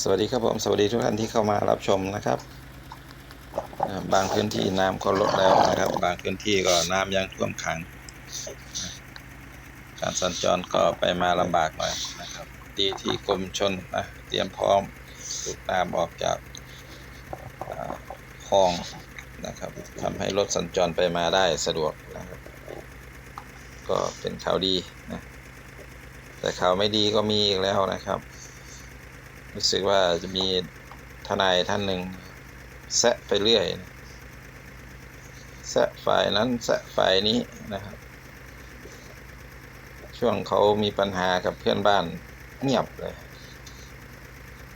สวัสดีครับผมสวัสดีทุกท่านที่เข้ามารับชมนะครับ บางพื้นที่น้ำก็ลดแล้วนะครับ บางพื้นที่ก็น้ำยังท่วมขัง การสัญจรก็ไปมาลำบากหน่อยนะครับ ดีที่กรมชนนะเตรียมพร้อมสูบน้ำออกจากอ่าคลองนะครับทำให้รถสัญจรไปมาได้สะดวกนะครับ ก็เป็นข่าวดีนะแต่ข่าวไม่ดีก็มีอีกแล้วนะครับ รู้สึกว่าจะมีทนายท่านหนึ่งแซะไปเรื่อยนะแซะฝ่ายนั้นแซะฝ่ายนี้นะครับ ช่วงเขามีปัญหากับเพื่อนบ้านเงียบเลย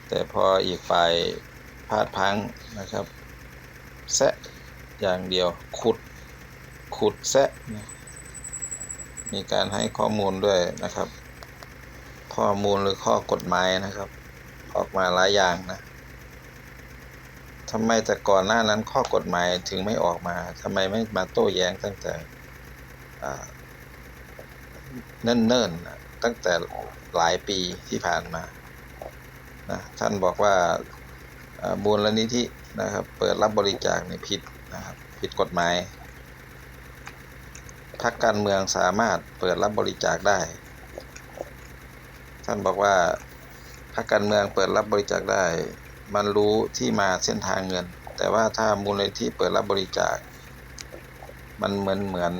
แต่พออีกฝ่ายพลาดพังนะครับ แซะอย่างเดียวขุดขุดแซะมีการให้ข้อมูลด้วยนะครับ ข้อมูลหรือข้อกฎหมายนะครับ ออกมาหลายอย่างนะทำไมแต่ก่อนหน้านั้นข้อกฎหมายถึงไม่ออกมาทำไมไม่มาโต้แย้งตั้งแต่เนิ่นๆตั้งแต่หลายปีที่ผ่านมานะท่านบอกว่าอ่ามูลนิธินะครับ เปิดรับบริจาคในผิดนะครับผิดกฎหมายพรรคการเมืองสามารถเปิดรับบริจาคได้ ท่านบอกว่า พรรคการเมืองเปิดรับบริจาคได้ มันรู้ที่มาเส้นทางเงิน แต่ว่าถ้ามูลนิธิเปิดรับบริจาค มันเหมือนเหมือน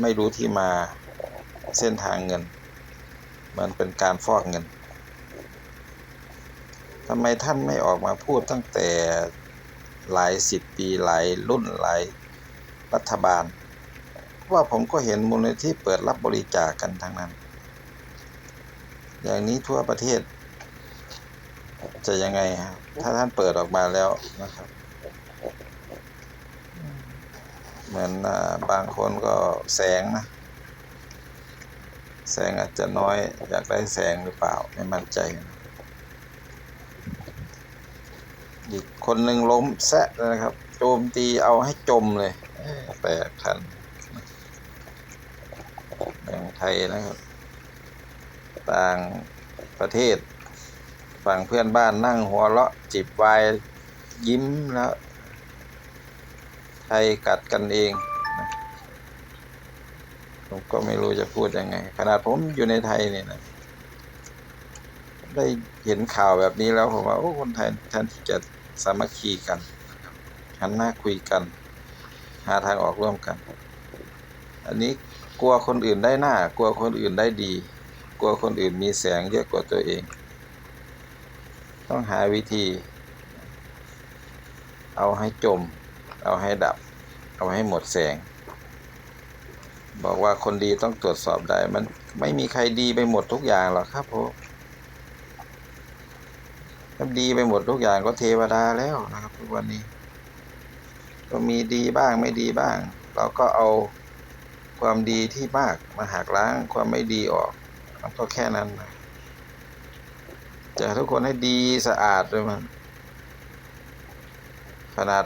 ไม่รู้ที่มาเส้นทางเงิน มันเป็นการฟอกเงินทำไมท่านไม่ออกมาพูดตั้งแต่หลายสิบปีหลายรุ่นหลายรัฐบาล ว่าผมก็เห็นมูลนิธิเปิดรับบริจาคกันทั้งนั้น อย่างนี้ทั่วประเทศ จะยังไงครับถ้าท่านเปิดออกมาแล้วนะครับ เหมือนบางคนก็แสงนะ แสงอาจจะน้อยอยากได้แสงหรือเปล่า ไม่มั่นใจ อีกคนหนึ่งล้มแซะเลยนะครับ โจมตีเอาให้จมเลยแปลกคันเมืองไทยนะครับ ต่างประเทศ ฝั่งเพื่อนบ้านนั่งหัวเราะจิบวน์ยิ้มแล้วไทยกัดกันเองผมก็ไม่รู้จะพูดยังไง ขนาดผมอยู่ในไทยเนี่ยนะได้เห็นข่าวแบบนี้แล้วผมว่าโอ้คนไทยแทนที่จะสามัคคีกันหันหน้าคุยกัน หาทางออกร่วมกัน อันนี้กลัวคนอื่นได้หน้า กลัวคนอื่นได้ดี กลัวคนอื่นมีแสงเยอะกว่าตัวเอง ต้องหาวิธี เอาให้จม เอาให้ดับ เอาให้หมดแสง บอกว่าคนดีต้องตรวจสอบได้ มันไม่มีใครดีไปหมดทุกอย่างหรอกครับผมถ้าดีไปหมดทุกอย่างก็เทวดาแล้วนะครับทุกวันนี้ ก็มีดีบ้างไม่ดีบ้าง เราก็เอาความดีที่มากมาหักล้างความไม่ดีออกมันก็แค่นั้นนะ จะให้ทุกคนให้ดีสะอาดด้วยมัน ขนาด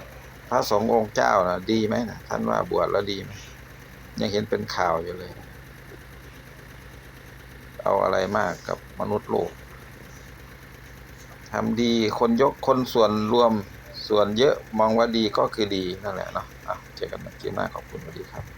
พระสงฆ์องค์เจ้านะดีไหมนะท่านว่าบวชแล้วดีไหมยังเห็นเป็นข่าวอยู่เลย เอาอะไรมากกับมนุษย์โลกทำดีคนยกคนส่วนรวมส่วนเยอะมองว่าดีก็คือดีนั่นแหละเนาะะเจอกันใหม่คลิปหน้าขอบคุณสวัสดีครับ